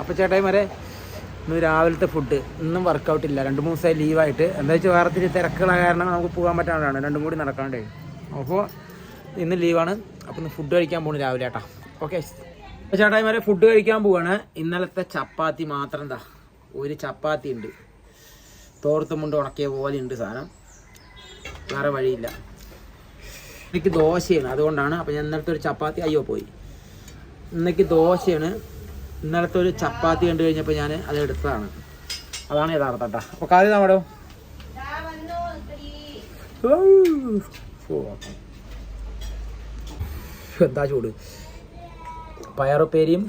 അപ്പോൾ ചേട്ടായിമാരെ ഇന്ന് രാവിലത്തെ ഫുഡ് ഇന്നും വർക്കൗട്ട് ഇല്ല. രണ്ട് മൂന്ന് ദിവസമായി ലീവായിട്ട് എന്താ വെച്ചാൽ വേറെ തിരി തിരക്കുള്ള കാരണം നമുക്ക് പോകാൻ പറ്റാണ്ടാണ് രണ്ടും കൂടി നടക്കാണ്ടേ. അപ്പോൾ ഇന്ന് ലീവാണ് അപ്പോൾ ഇന്ന് ഫുഡ് കഴിക്കാൻ പോണു രാവിലെ ഏട്ടാ. ഓക്കെ അപ്പോൾ ചേട്ടായിമാരെ ഫുഡ് കഴിക്കാൻ പോവാണ്. ഇന്നലത്തെ ചപ്പാത്തി മാത്രം എന്താ? ഒരു ചപ്പാത്തി ഉണ്ട്. തോർത്തും മുണ്ട് ഉണക്കിയ പോലെ ഉണ്ട് സാധനം. വേറെ വഴിയില്ല. എനിക്ക് ദോശയാണ്. അതുകൊണ്ടാണ്. അപ്പോൾ ഞാൻ ഇന്നലത്തെ ഒരു ചപ്പാത്തി അയ്യോ പോയി. ഇന്നേക്ക് ദോശയാണ്. ഇന്നലത്തെ ഒരു ചപ്പാത്തി കണ്ടു കഴിഞ്ഞപ്പോൾ ഞാൻ അത് എടുത്തതാണ്. അതാണ് യഥാർത്ഥ കേട്ടോ അപ്പോൾ കാര്യം നമ്മുടെ എന്താ ചൂട്? പയറുപ്പേരിയും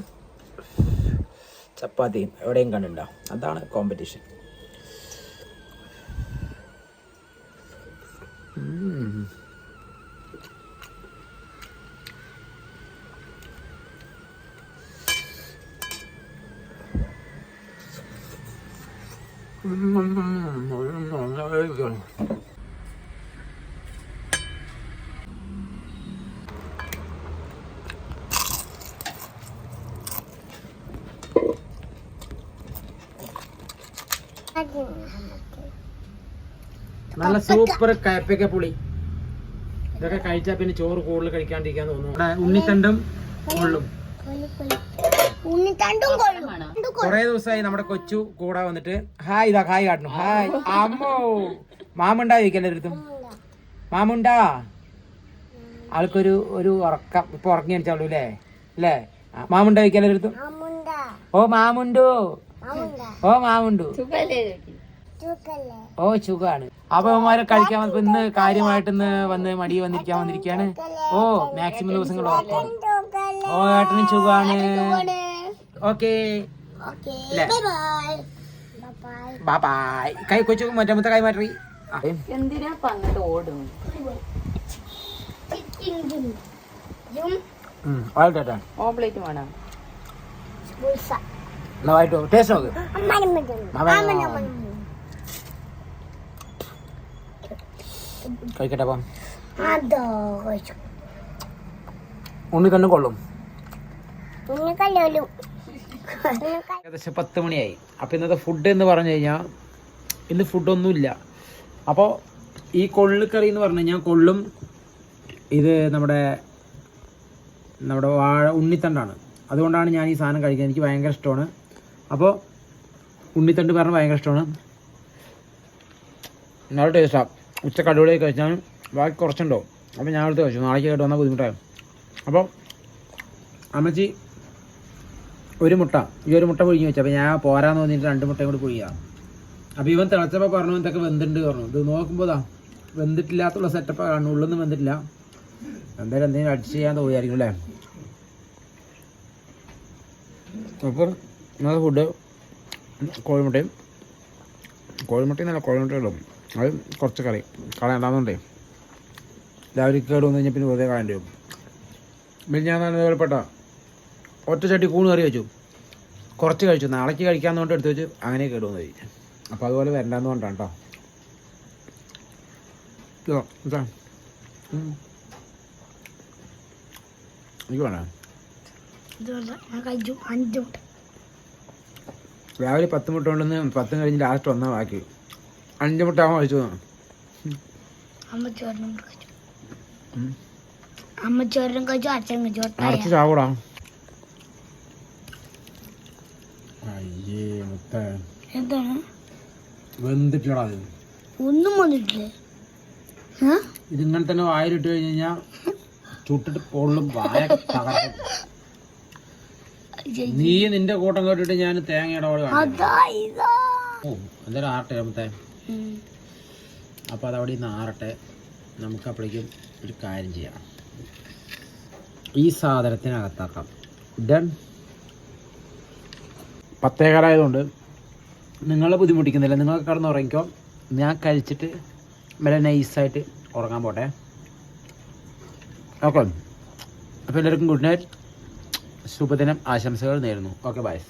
ചപ്പാത്തിയും എവിടെയും കണ്ടിട്ടുണ്ടോ അതാണ് കോമ്പറ്റീഷൻ നല്ല സൂപ്പർ കയപ്പയ്ക്ക പുളി. ഇതൊക്കെ കഴിച്ചാൽ പിന്നെ ചോറ് കൂടുതൽ കഴിക്കാണ്ടിരിക്കാൻ തോന്നുന്നു. ഉണ്ണിത്തണ്ടും കൊള്ളും. ഉണ്ണിത്തണ്ടും കൊള്ളും. കുറെ ദിവസമായി നമ്മുടെ കൊച്ചു കൂടെ വന്നിട്ട് ഹായ് ഇതാ ഹായ് കാട്ടണു ഹായ്. അമ്മോ. മാമുണ്ടാ ചോദിക്കല്ലേ അടുത്തും മാമുണ്ടാ. ആൾക്കൊരു ഒരു ഉറക്കം. ഇപ്പൊ ഉറങ്ങി അടിച്ചാളൂ അല്ലേ അല്ലേ മാമുണ്ടാ ചോദിക്കല്ലേ അടുത്തും ഓ മാമുണ്ടു? ഓ മാമുണ്ടു? ഓ സുഖാണ്. അപ്പൊ അവന്മാരെ കഴിക്കാൻ വന്നപ്പോ ഇന്ന് കാര്യമായിട്ട് ഇന്ന് വന്ന് മടി വന്നിരിക്കാൻ വന്നിരിക്കാണ്. ഓ മാക്സിമം ദിവസങ്ങൾ ഓ ഏട്ടനും സുഖാണ്. Okay. Okay bye bye bye bye bye കൈ കൊച്ചു മറ്റേ കൈ മാറ്റി എന്തിനാ അങ്ങോട്ട് ഓടും. ഓംപ്ലേറ്റ് വേണം ടേസ്റ്റ് നോക്ക് കഴിക്കട്ടെ അപ്പം അതോ കഴിച്ചു ഉണ്ണി കണ്ണു കൊള്ളും ഉണ്ണിക്കല്ലോലും ഏകദേശം പത്ത് മണിയായി. അപ്പൊ ഇന്നത്തെ ഫുഡ് എന്ന് പറഞ്ഞു കഴിഞ്ഞാൽ ഇന്ന് ഫുഡൊന്നുമില്ല അപ്പോ ഈ കൊള്ളിക്കറി എന്ന് പറഞ്ഞു കഴിഞ്ഞാൽ കൊള്ളും ഇത് നമ്മുടെ നമ്മുടെ വാഴ ഉണ്ണിത്തണ്ടാണ്. അതുകൊണ്ടാണ് ഞാൻ ഈ സാധനം കഴിക്കുന്നത്. എനിക്ക് ഭയങ്കര ഇഷ്ടമാണ്. അപ്പോൾ ഉണ്ണിത്തണ്ട് പറഞ്ഞാൽ ഭയങ്കര ഇഷ്ടമാണ്. നല്ല ടേസ്റ്റാണ് ഉച്ച അടിപൊളിയായി കഴിച്ചാൽ ബാക്കി കുറച്ചുണ്ടോ അപ്പോൾ ഞാൻ അടുത്ത് കഴിച്ചു. നാളേക്ക് കേട്ട് വന്നാൽ ബുദ്ധിമുട്ടായി അപ്പോൾ അമ്മച്ചി ഒരു മുട്ട. ഈ ഒരു മുട്ട പുഴുങ്ങി വെച്ചു. അപ്പോൾ ഞാൻ പോരാന്ന് തോന്നിയിട്ട് രണ്ട് മുട്ടയും കൂടി പുഴുകിയ അപ്പോൾ ഇവൻ തിളച്ചപ്പോൾ പറഞ്ഞു ഇതൊക്കെ വെന്തുണ്ട് പറഞ്ഞു. ഇത് നോക്കുമ്പോൾ ദാ വെന്തിട്ടില്ലാത്തുള്ള സെറ്റപ്പ് കാണുന്നു ഉള്ളൊന്നും വെന്തിട്ടില്ല. എന്തായാലും എന്തെങ്കിലും അഡ്ജസ്റ്റ് ചെയ്യാൻ തോന്നിയായിരിക്കും അല്ലേ? അപ്പം നല്ല ഫുഡ് കോഴിമുട്ടയും. കോഴിമുട്ടയും നല്ല കോഴിമുട്ടകളും. അത് കുറച്ച് കറി. കളയണ്ടാന്നുണ്ടേ രാവിലെ കേട് വന്നു കഴിഞ്ഞാൽ പിന്നെ വെറുതെ കളയേണ്ടി വരും. പിന്നെ ഞാൻ നല്ല ഇതുപോലെപ്പെട്ട ഒറ്റ ചട്ടി കൂണ് കറി വെച്ചു. കുറച്ച് കഴിച്ചു. നാളേക്ക് കഴിക്കാന്ന് കൊണ്ട് എടുത്ത് വെച്ച് അങ്ങനെ കേടുവെന്ന് പോയി. അപ്പോൾ അതുപോലെ വരണ്ടെന്ന് കൊണ്ടാണ് കേട്ടോ. എനിക്ക് വേണേ കഴിച്ചു രാവിലെ പത്ത് മുട്ട കൊണ്ടുവന്ന് പത്തും കഴിഞ്ഞ് ലാസ്റ്റ് ഒന്നാ ബാക്കി. അഞ്ച് മുട്ട ആവാൻ കഴിച്ചു. അമ്മ ചോറിനും കഴിച്ചു. അമ്മ ചോറിനും കഴിച്ചു അച്ഛൻ കഴിച്ചു. അടച്ച് ചാവൂടാ. അയ്യേ മുത്ത. എന്താണ്? വെന്തിട്ടടാ അത്. ഒന്നും വന്നിട്ടില്ലേ? ഇതിങ്ങനെ തന്നെ വായിലിട്ട് കഴിഞ്ഞ് കഴിഞ്ഞാൽ ചുട്ടിട്ട് പൊള്ളും വായ തകർക്കും. നീ നിന്റെ കൂട്ടം കേട്ടിട്ട് ഞാൻ തേങ്ങയുടെ ഓടി ഓ എന്തായാലും ആറട്ടെ രമത്തെ. അപ്പോൾ അതവിടെ നിന്ന് ആറട്ടെ. നമുക്ക് അപ്പോഴേക്കും ഒരു കാര്യം ചെയ്യാം. ഈ സാധനത്തിനകത്താക്കാം. ഡൺ പത്തേകാലായതുകൊണ്ട് നിങ്ങളെ ബുദ്ധിമുട്ടിക്കുന്നില്ല. നിങ്ങൾ കിടന്ന് ഉറങ്ങിക്കോ. ഞാൻ കഴിച്ചിട്ട് വില നൈസായിട്ട് ഉറങ്ങാൻ പോട്ടെ. ഓക്കെ അപ്പോൾ എല്ലാവർക്കും ഗുഡ് നൈറ്റ് ശുഭദിനം. ആശംസകൾ നേരുന്നു. Okay bye